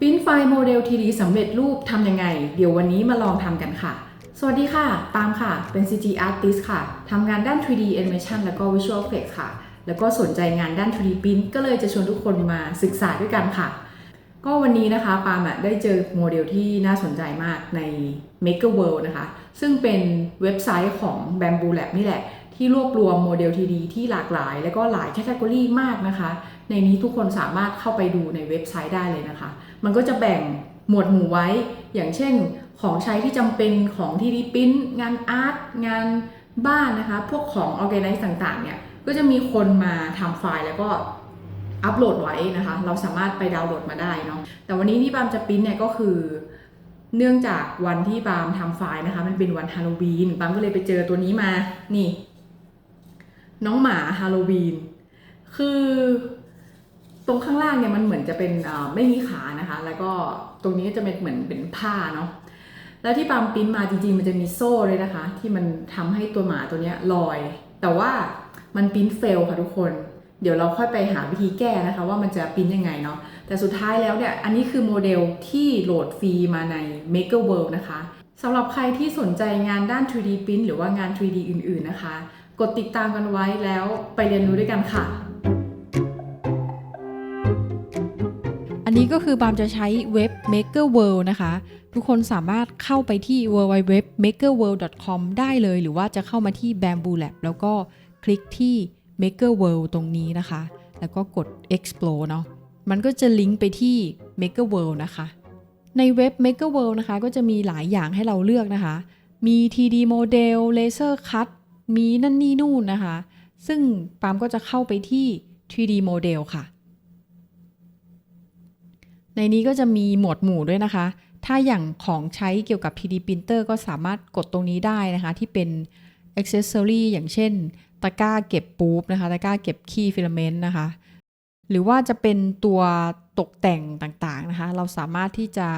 ปิ้นไฟล์โมเดล 3D สำเร็จรูปทำยังไง เดี๋ยววันนี้มาลองทำกันค่ะ สวัสดีค่ะปาล์มค่ะ เป็น CG Artist ค่ะ ทำงานด้าน 3D Animation แล้วก็ Visual Effects ค่ะ แล้วก็สนใจงานด้าน 3D Print ก็เลยจะชวนทุกคนมาศึกษาด้วยกันค่ะ ก็วันนี้นะคะปาล์มได้เจอโมเดลที่น่าสนใจมากใน Maker World นะคะ ซึ่งเป็นเว็บไซต์ของ Bamboo Lab นี่แหละ ที่รวบรวมโมเดล 3D ที่หลากหลาย และก็หลายแคตตากรีมากนะคะ ในนี้ทุกคนสามารถเข้าไปดูในเว็บไซต์ได้เลยนะคะ มันก็จะแบ่งหมวดหมู่ไว้ อย่างเช่น ของใช้ที่จำเป็นของที่ดีปิ้นงานอาร์ตงานบ้านนะคะ พวกของออ g a แก z e ต่างๆ เนี่ยก็จะมีคนมาทำไฟล์แล้วก็อัปโหลดไว้นะคะ เราสามารถไปดาวน์โหลดมาได้เนาะแต่วันนี้ที่ปามจะปิ้นเนี่ยก็คือ เนื่องจากวันที่ปามทำไฟล์นะคะ มันเป็นวันฮาโลวีนปามก็เลยไปเจอตัวนี้มานี่ น้องหมาฮาโลวีนคือ ตรงข้างล่างเนี่ยมันเหมือนจะเป็นไม่มีขานะคะ แล้วก็ตรงนี้จะเป็นเหมือนเป็นผ้าเนาะแล้วที่ปามปิ้นมาจริงๆ มันจะมีโซ่เลยนะคะ ที่มันทำให้ตัวหมาตัวเนี้ยลอย แต่ว่ามันปิ้นเฟลค่ะทุกคน เดี๋ยวเราค่อยไปหาวิธีแก้นะคะ ว่ามันจะปิ้นยังไงเนาะแต่สุดท้ายแล้วเนี่ยอันนี้คือโมเดลที่โหลดฟรีมาใน Maker World นะคะสำหรับใครที่สนใจงานด้าน 3D Print หรือว่างาน 3D อื่น ๆนะคะ กดติดตามกันไว้แล้วไปเรียนรู้ด้วยกันค่ะ อันนี้ก็คือบามจะใช้เว็บ Maker World นะคะ ทุกคนสามารถเข้าไปที่ www.makerworld.com ได้เลย หรือว่าจะเข้ามาที่ Bamboo Lab แล้วก็คลิกที่ Maker World ตรงนี้นะคะ แล้วก็กด explore เนาะมันก็จะลิงก์ไปที่ Maker World นะคะ ในเว็บ Maker World นะคะ ก็จะมีหลายอย่างให้เราเลือกนะคะ มี 3D Model Laser Cut มีนั่นนี่นู่นนะคะ ซึ่งปามก็จะเข้าไปที่ 3D Model ค่ะ ในนี้ก็จะมีหมวดหมู่ด้วยนะคะ ถ้าอย่างของใช้เกี่ยวกับ 3D printer ก็สามารถกดตรงนี้ได้นะคะ ที่เป็น accessory อย่างเช่น ตะกร้าเก็บปู๊บนะคะ ตะกร้าเก็บขี้ฟิลาเมนต์นะคะ หรือว่าจะเป็นตัวตกแต่งต่างๆนะคะ เราสามารถที่จะ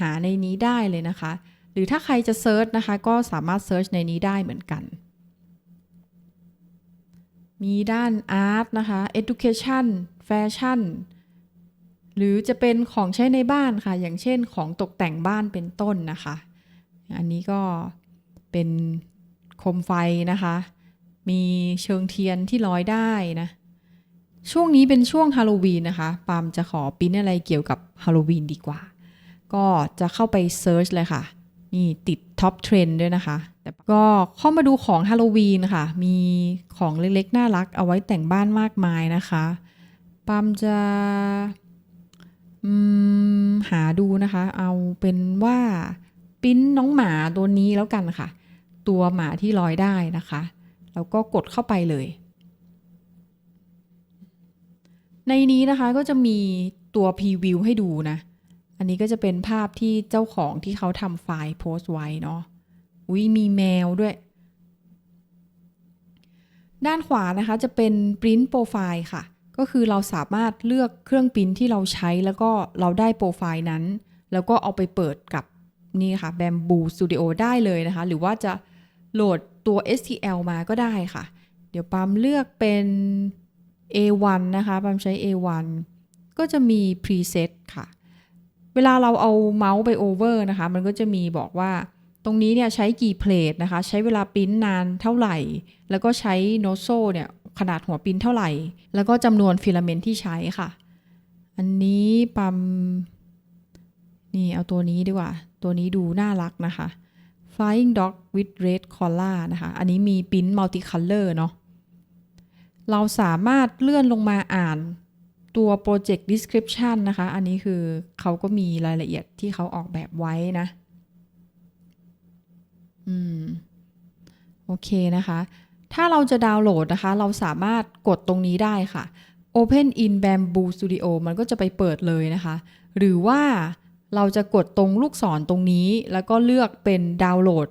หาในนี้ได้เลยนะคะ หรือถ้าใครจะเซิร์ชนะคะ ก็สามารถเซิร์ชในนี้ได้เหมือนกัน มีด้าน art นะคะ education fashion หรือจะเป็นของใช้ในบ้านค่ะ อย่างเช่นของตกแต่งบ้านเป็นต้นนะคะ อันนี้ก็เป็นโคมไฟนะคะ มีเชิงเทียนที่ลอยได้นะ ช่วงนี้เป็นช่วงฮาโลวีนนะคะ ปามจะขอปิ้นอะไรเกี่ยวกับฮาโลวีนดีกว่า ก็จะเข้าไปเซิร์ชเลยค่ะ นี่ติดท็อปเทรนด์ด้วยนะคะ แต่ก็เข้ามาดูของฮาโลวีนค่ะ มีของเล็กๆ น่ารักเอาไว้แต่งบ้านมากมายนะคะ ปามจะ หาดูนะคะ เอาเป็นว่าปริ้นน้องหมาตัวนี้แล้วกันค่ะ ตัวหมาที่ลอยได้นะคะ แล้วก็กดเข้าไปเลย ในนี้นะคะก็จะมีตัวพรีวิวให้ดูนะ อันนี้ก็จะเป็นภาพที่เจ้าของที่เขาทำไฟล์โพสต์ไว้เนาะอุ้ยมีแมวด้วย ด้านขวานะคะจะเป็น Print Profile ค่ะ ก็คือเราสามารถเลือกเครื่องปริ้นที่เราใช้แล้วก็เราได้โปรไฟล์นั้น แล้วก็เอาไปเปิดกับนี่ค่ะ Bamboo Studio ได้เลยนะคะ หรือว่าจะโหลดตัว STL มาก็ได้ค่ะ เดี๋ยวปามเลือกเป็น A1 นะคะปามใช้ A1 ก็จะมี preset ค่ะ เวลาเราเอาเมาส์ไปโอเวอร์นะคะ มันก็จะมีบอกว่าตรงนี้เนี่ยใช้กี่เพลทนะคะ ใช้เวลาปริ้นนานเท่าไหร่ แล้วก็ใช้โนโซเนี่ย ขนาดหัวปิ้นเท่าไหร่ แล้วก็จำนวนฟิลาเมนต์ที่ใช้ค่ะ อันนี้ปั๊มนี่เอาตัวนี้ดีกว่า ตัวนี้ดูน่ารักนะคะ Flying Dog with Red Collar นะคะ อันนี้มีปิ้น multicolor เนาะเราสามารถเลื่อนลงมาอ่านตัว project description นะคะ อันนี้คือเขาก็มีรายละเอียดที่เขาออกแบบไว้นะ อืม โอเคนะคะ ถ้าเราจะดาวน์โหลดนะคะ เราสามารถกดตรงนี้ได้ค่ะ Open in Bamboo Studio มันก็จะไปเปิดเลยนะคะ หรือว่าเราจะกดตรงลูกศรตรงนี้ แล้วก็เลือกเป็นดาวน์โหลด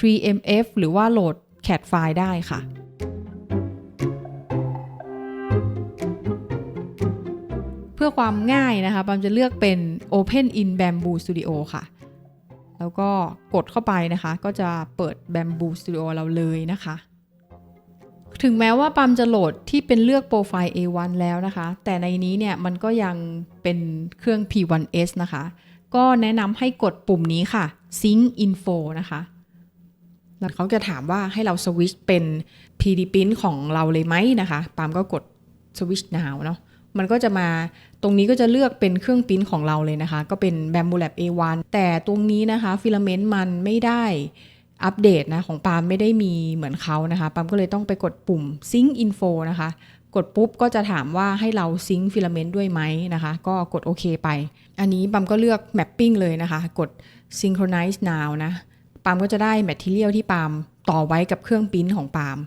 3MF หรือว่าโหลด CAT ไฟล์ได้ค่ะ เพื่อความง่ายนะคะปามจะเลือกเป็น Open in Bamboo Studio ค่ะ แล้วก็กดเข้าไปนะคะ ก็จะเปิด Bamboo Studio เราเลยนะคะ ถึงแม้ว่าปั๊มจะโหลดที่เป็นเลือกโปรไฟล์ A1 แล้วนะคะ แต่ในนี้เนี่ยมันก็ยังเป็นเครื่อง P1S นะคะ ก็แนะนำให้กดปุ่มนี้ค่ะ Sync Info นะคะ แล้วเขาจะถามว่าให้เราสวิชเป็น PD Print ของเราเลยไหมนะคะปามก็กด Switch Now เนาะมันก็จะมาตรงนี้ก็จะเลือกเป็นเครื่องปิ้นของเราเลยนะคะ ก็เป็น Bamboo Lab A1 แต่ตรงนี้นะคะฟิลาเมนต์มันไม่ได้ อัปเดตนะของปาล์มไม่ได้มีเหมือนเขานะคะปาล์มก็เลยต้องไปกดปุ่ม Sync Info นะคะ กดปุ๊บก็จะถามว่าให้เราซิงค์ฟิลาเมนต์ด้วยไหมนะคะ ก็กดโอเคไป อันนี้ปาล์มก็เลือก Mapping เลยนะคะ กด Synchronize Now นะปาล์มก็จะได้ Material ที่ปาล์มต่อไว้กับเครื่องปิ้นของปาล์ม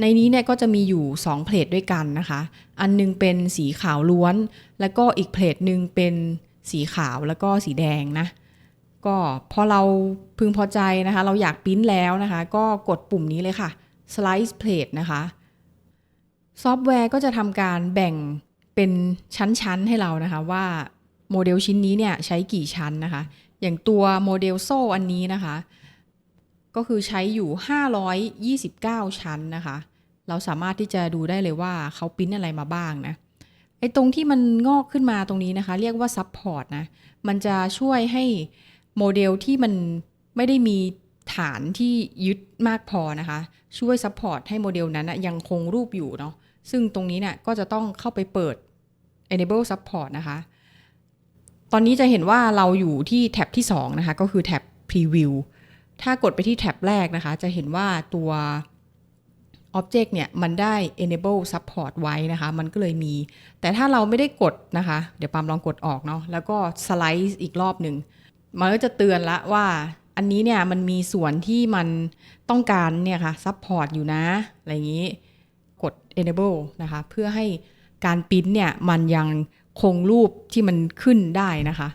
ในนี้เนี่ยก็จะมีอยู่ 2 เพลทด้วยกันนะคะ อันหนึงเป็นสีขาวล้วน แล้วก็อีกเพลทหนึ่งเป็นสีขาวแล้วก็สีแดงนะ ก็พอเราพึงพอใจนะคะ เราอยากปริ้นแล้วนะคะ ก็กดปุ่มนี้เลยค่ะ slice plate นะคะ ซอฟต์แวร์ก็จะทำการแบ่งเป็นชั้นๆให้เรานะคะว่าโมเดลชิ้นนี้เนี่ยใช้กี่ชั้นนะคะ อย่างตัวโมเดลโซ่อันนี้นะคะ ก็คือใช้อยู่ 529 ชั้นนะคะ เราสามารถที่จะดูได้เลยว่าเขาปริ้นอะไรมาบ้างนะไอ้ตรงที่มันงอกขึ้นมาตรงนี้นะคะ เรียกว่าซับพอร์ตนะ มันจะช่วยให้ โมเดลที่มันไม่ได้มีฐานที่ยึดมากพอนะคะ ช่วยซัพพอร์ตให้โมเดลนั้นนะยังคงรูปอยู่เนาะซึ่งตรงนี้เนี่ยก็จะต้องเข้าไปเปิด enable support นะคะ ตอนนี้จะเห็นว่าเราอยู่ที่แท็บที่ 2 นะคะ ก็คือแท็บ preview ถ้ากดไปที่แท็บแรกนะคะ จะเห็นว่าตัว Object เนี่ย มันได้ enable support ไว้นะคะ มันก็เลยมี แต่ถ้าเราไม่ได้กดนะคะ เดี๋ยวปามลองกดออกเนาะแล้วก็สไลด์อีกรอบหนึ่ง มันก็จะเตือนละว่า อันนี้เนี่ยมันมีส่วนที่มันต้องการเนี่ยค่ะ support อยู่นะ อะไรอย่างนี้กด enable นะคะ เพื่อให้การปิ้นเนี่ยมันยังคงรูปที่มันขึ้นได้นะคะ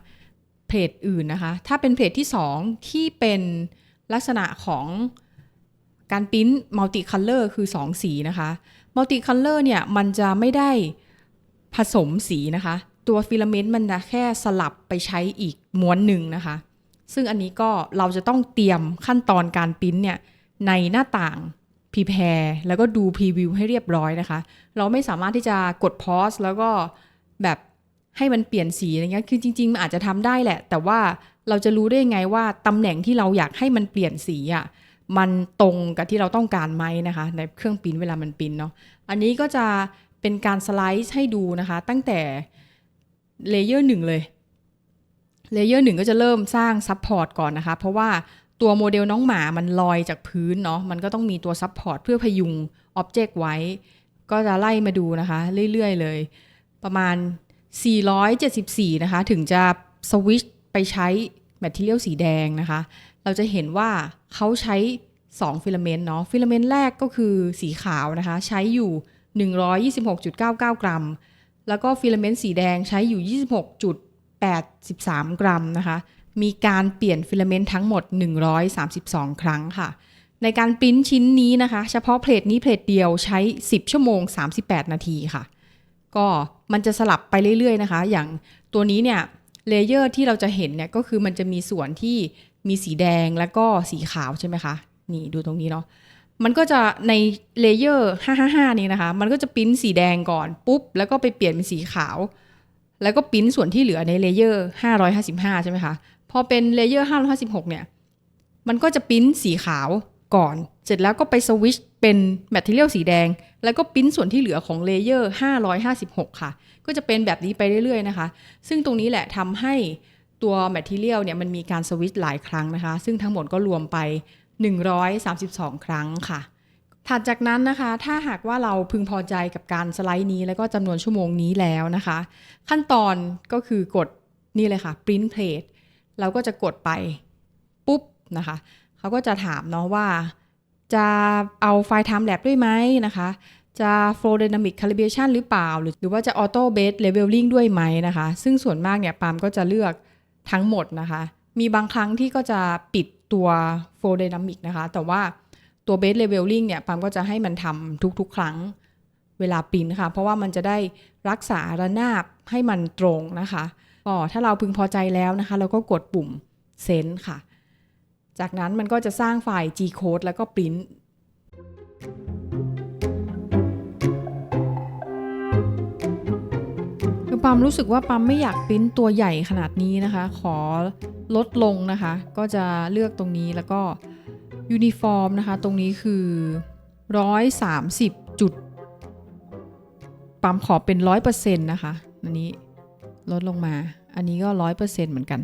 เพจอื่นนะคะ ถ้าเป็นเพจที่ 2 ที่เป็นลักษณะของการปิ้นมัลติคัลเลอร์คือ 2 สีนะคะมัลติคัลเลอร์เนี่ยมันจะไม่ได้ผสมสีนะคะ ตัวฟิลาเมนต์มันจะแค่สลับไปใช้อีกม้วนหนึ่งนะคะ ซึ่งอันนี้ก็เราจะต้องเตรียมขั้นตอนการปิ้นเนี่ยในหน้าต่าง prepare แล้วก็ดู preview ให้เรียบร้อยนะคะ เราไม่สามารถที่จะกด pause แล้วก็แบบให้มันเปลี่ยนสีอะไรเงี้ยคือจริงๆมันอาจจะทำได้แหละ แต่ว่าเราจะรู้ได้ยังไงว่าตำแหน่งที่เราอยากให้มันเปลี่ยนสีอะมันตรงกับที่เราต้องการไหมนะคะ ในเครื่องปิ้นเวลามันปิ้นเนาะอันนี้ก็จะเป็นการสไลด์ให้ดูนะคะ ตั้งแต่ เลเยอร์หนึ่งเลยเลเยอร์หนึ่งก็จะเริ่มสร้างซับพอร์ตก่อนนะคะ เพราะว่าตัวโมเดลน้องหมามันลอยจากพื้นเนาะมันก็ต้องมีตัวซับพอร์ตเพื่อพยุงอ็อบเจกต์ไว้ ก็จะไล่มาดูนะคะ เรื่อย ๆ เลย ประมาณ 474 นะคะ ถึงจะสวิชไปใช้แมทเทียลสีแดงนะคะ เราจะเห็นว่าเขาใช้ 2 ฟิลาเมนต์เนาะฟิลาเมนต์แรกก็คือสีขาวนะคะ ใช้อยู่ 126.99 กรัม แล้วก็ฟิลาเมนต์สีแดงใช้อยู่ 26.83 กรัมนะคะ มีการเปลี่ยนฟิลาเมนต์ทั้งหมด 132 ครั้งค่ะ ในการปริ้นชิ้นนี้นะคะ เฉพาะเพลทนี้เพลทเดียวใช้ 10 ชั่วโมง 38 นาทีค่ะ ก็มันจะสลับไปเรื่อยๆนะคะ อย่างตัวนี้เนี่ยเลเยอร์ที่เราจะเห็นเนี่ยก็คือมันจะมีส่วนที่มีสีแดงแล้วก็สีขาวใช่ไหมคะ นี่ดูตรงนี้เนาะ มันก็จะในเลเยอร์ 555 นี้นะคะ มันก็จะปริ้นสีแดงก่อนปุ๊บ แล้วก็ไปเปลี่ยนเป็นสีขาว แล้วก็ปริ้นส่วนที่เหลือในเลเยอร์ 555 ใช่ไหมคะ พอเป็นเลเยอร์ 556 เนี่ย มันก็จะปริ้นสีขาวก่อน เสร็จแล้วก็ไปสวิชเป็นแมทเทียลสีแดง แล้วก็ปริ้นส่วนที่เหลือของเลเยอร์556 ค่ะ ก็จะเป็นแบบนี้ไปเรื่อยๆนะคะ ซึ่งตรงนี้แหละทำให้ตัวแมทเทียลเนี่ยมันมีการสวิชหลายครั้งนะคะ ซึ่งทั้งหมดก็รวมไป 132 ครั้งค่ะ ถัดจากนั้นนะคะ ถ้าหากว่าเราพึงพอใจกับการสไลด์นี้ แล้วก็จำนวนชั่วโมงนี้แล้วนะคะ ขั้นตอนก็คือกดนี่เลยค่ะ print plate เราก็จะกดไปปุ๊บนะคะเขาก็จะถามเนาะว่า จะเอาไฟล์ time lapse ด้วยไหมนะคะจะ flow dynamic calibration หรือเปล่า หรือหรือว่าจะ auto base leveling ด้วยไหมนะคะ ซึ่งส่วนมากเนี่ยปามก็จะเลือกทั้งหมดนะคะ มีบางครั้งที่ก็จะปิด ตัวโฟล์ไดนามิกนะคะ แต่ว่าตัวเบสเลเวลลิงเนี่ยปามก็จะให้มันทำทุกๆ ครั้งเวลาปริ้นค่ะ เพราะว่ามันจะได้รักษาระนาบให้มันตรงนะคะก็ถ้าเราพึงพอใจแล้วนะคะ เราก็กดปุ่มเซนค่ะ จากนั้นมันก็จะสร้างไฟล์ G-code แล้วก็ปริ้นคือปัมรู้สึกว่าปัมไม่อยากปริ้นตัวใหญ่ขนาดนี้นะคะ ขอ ลดลงนะคะ ก็จะเลือกตรงนี้แล้วก็ยูนิฟอร์มนะคะ ตรงนี้คือ 130 จุดปามขอเป็น 100%นะคะ อันนี้ลดลงมา อันนี้ก็ 100%เหมือนกัน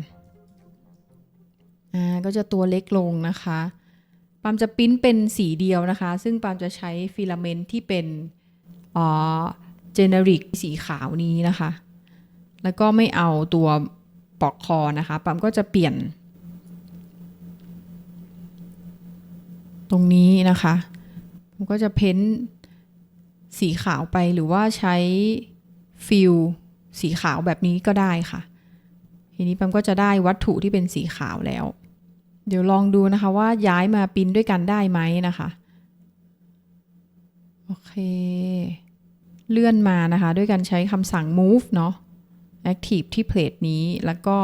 อ่า ก็จะตัวเล็กลงนะคะปามจะปิ้นเป็นสีเดียวนะคะ ซึ่งปามจะใช้ฟิลาเมนต์ที่เป็นอ่าเจเนริกสีขาวนี้นะคะ แล้วก็ไม่เอาตัว ปอกคอนะคะปามก็จะเปลี่ยน ตรงนี้นะคะผมก็จะเพ้นสีขาวไปหรือว่าใช้ฟิลสีขาวแบบนี้ก็ได้ค่ะ ทีนี้ปามก็จะได้วัตถุที่เป็นสีขาวแล้ว เดี๋ยวลองดูนะคะว่าย้ายมาปิ้นด้วยกันได้ไหมนะคะโอเค เลื่อนมานะคะ ด้วยการใช้คำสั่ง move เนาะ active ที่เพลทนี้แล้วก็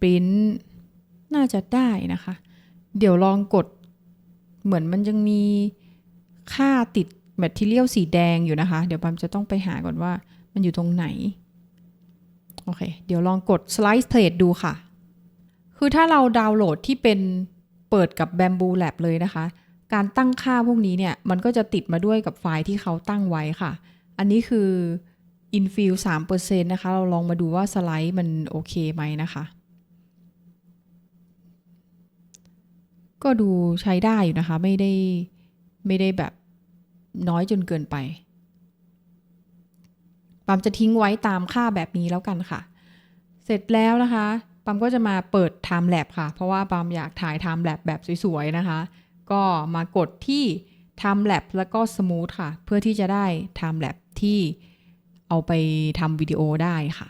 print น่าจะได้นะคะ เดี๋ยวลองกดเหมือนมันยังมีค่าติด material สีแดงอยู่นะคะ เดี๋ยวปั๊มจะต้องไปหาก่อนว่ามันอยู่ตรงไหน โอเค เดี๋ยวลองกด slice plate ดูค่ะ คือถ้าเราดาวน์โหลดที่เป็นเปิดกับ Bamboo Lab เลยนะคะ การตั้งค่าพวกนี้เนี่ย มันก็จะติดมาด้วยกับไฟล์ที่เขาตั้งไว้ค่ะ อันนี้คือ infill 3%นต์นะคะ เราลองมาดูว่าสไลด์มันโอเคไหมนะคะ ก็ดูใช้ได้อยู่นะคะ ไม่ได้ไม่ได้แบบน้อยจนเกินไปปั๊มจะทิ้งไว้ตามค่าแบบนี้แล้วกันค่ะ เสร็จแล้วนะคะปั๊มก็จะมาเปิด Time Lab ค่ะ เพราะว่าปั๊มอยากถ่าย Time Lab แบบสวยๆนะคะ ก็มากดที่ Time Lab แล้วก็ Smooth ค่ะ เพื่อที่จะได้ Time Lab ที่ เอาไปทำวิดีโอได้ค่ะ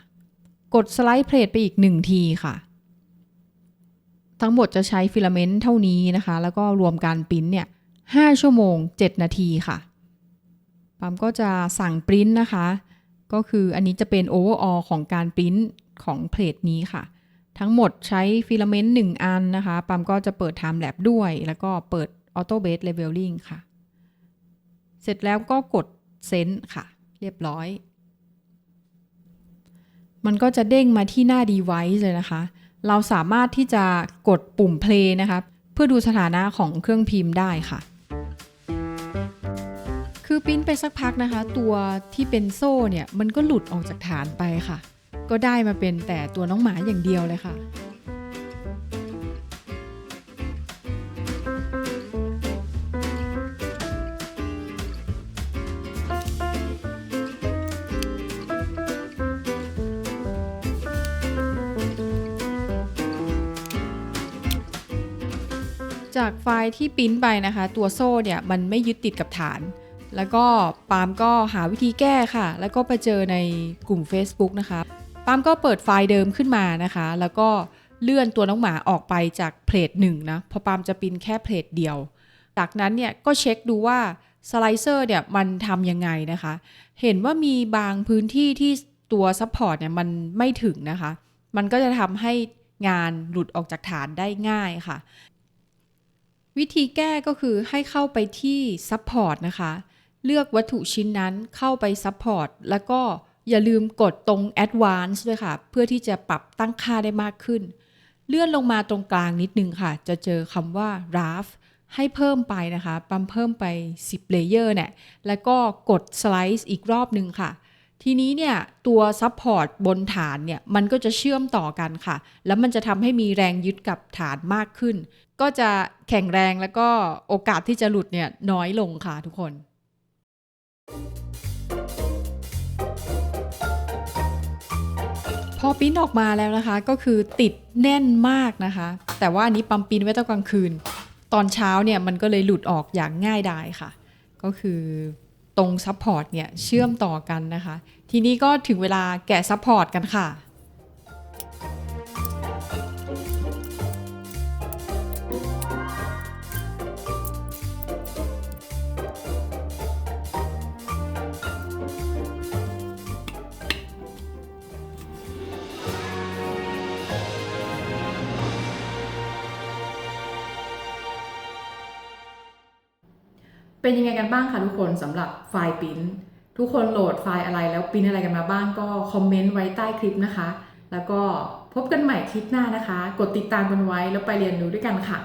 กดสไลด์เพลทไปอีก1ทีค่ะ ทั้งหมดจะใช้ฟิลาเมนต์เท่านี้นะคะ แล้วก็รวมการปริ้นเนี่ย5ชั่วโมง 7 นาทีค่ะปั๊มก็จะสั่งปริ้นนะคะ ก็คืออันนี้จะเป็น overall ของการปริ้นของเพลทนี้ค่ะ ทั้งหมดใช้ฟิลาเมนต์1อันนะคะ ปั๊มก็จะเปิด Time Lab ด้วย แล้วก็เปิด Auto Base Leveling ค่ะ เสร็จแล้วก็กด Send ค่ะ เรียบร้อย มันก็จะเด้งมาที่หน้า device เลยนะคะ เราสามารถที่จะกดปุ่ม play นะคะเพื่อดูสถานะของเครื่องพิมพ์ได้ค่ะ คือปิ้นไปสักพักนะคะ ตัวที่เป็นโซ่เนี่ยมันก็หลุดออกจากฐานไปค่ะ ก็ได้มาเป็นแต่ตัวน้องหมาอย่างเดียวเลยค่ะ จากไฟล์ที่ปิ้นไปนะคะ ตัวโซ่เนี่ยมันไม่ยึดติดกับฐาน แล้วก็ปาล์มก็หาวิธีแก้ค่ะ แล้วก็ไปเจอในกลุ่ม Facebook นะคะปาล์มก็เปิดไฟล์เดิมขึ้นมานะคะ แล้วก็เลื่อนตัวน้องหมาออกไปจากเพลทหนึ่งนะพอปาล์มจะปิ้นแค่เพลทเดียว จากนั้นเนี่ยก็เช็คดูว่าสไลเซอร์เนี่ยมันทำยังไงนะคะ เห็นว่ามีบางพื้นที่ที่ตัวซัพพอร์ตเนี่ยมันไม่ถึงนะคะ มันก็จะทำให้งานหลุดออกจากฐานได้ง่ายค่ะ วิธีแก้ก็คือให้เข้าไปที่ Support นะคะ เลือกวัตถุชิ้นนั้นเข้าไป Support แล้วก็อย่าลืมกดตรง Advance ด้วยค่ะ เพื่อที่จะปรับตั้งค่าได้มากขึ้น เลื่อนลงมาตรงกลางนิดนึงค่ะ จะเจอคำว่า Raft ให้เพิ่มไปนะคะ ปั๊มเพิ่มไป 10 Layer เนี่ย แล้วก็กด Slice อีกรอบนึงค่ะ ทีนี้เนี่ย ตัวซัพพอร์ตบนฐานเนี่ย มันก็จะเชื่อมต่อกันค่ะ แล้วมันจะทำให้มีแรงยึดกับฐานมากขึ้น ก็จะแข็งแรงแล้วก็โอกาสที่จะหลุดเนี่ยน้อยลงค่ะทุกคน พอปิ้นออกมาแล้วนะคะ ก็คือติดแน่นมากนะคะ แต่ว่าอันนี้ปั๊มปิ้นไว้ตอนกลางคืน ตอนเช้าเนี่ยมันก็เลยหลุดออกอย่างง่ายดายค่ะ ก็คือตรงซัพพอร์ตเนี่ยเชื่อมต่อกันนะคะ ทีนี้ก็ถึงเวลาแกะซัพพอร์ตกันค่ะ เป็นยังไงกันบ้างคะทุกคนสำหรับไฟล์ปริ้นทุกคนโหลดไฟล์อะไรแล้วปริ้นอะไรกันมาบ้างก็คอมเมนต์ไว้ใต้คลิปนะคะ แล้วก็พบกันใหม่คลิปหน้านะคะ กดติดตามกันไว้แล้วไปเรียนรู้ด้วยกันค่ะ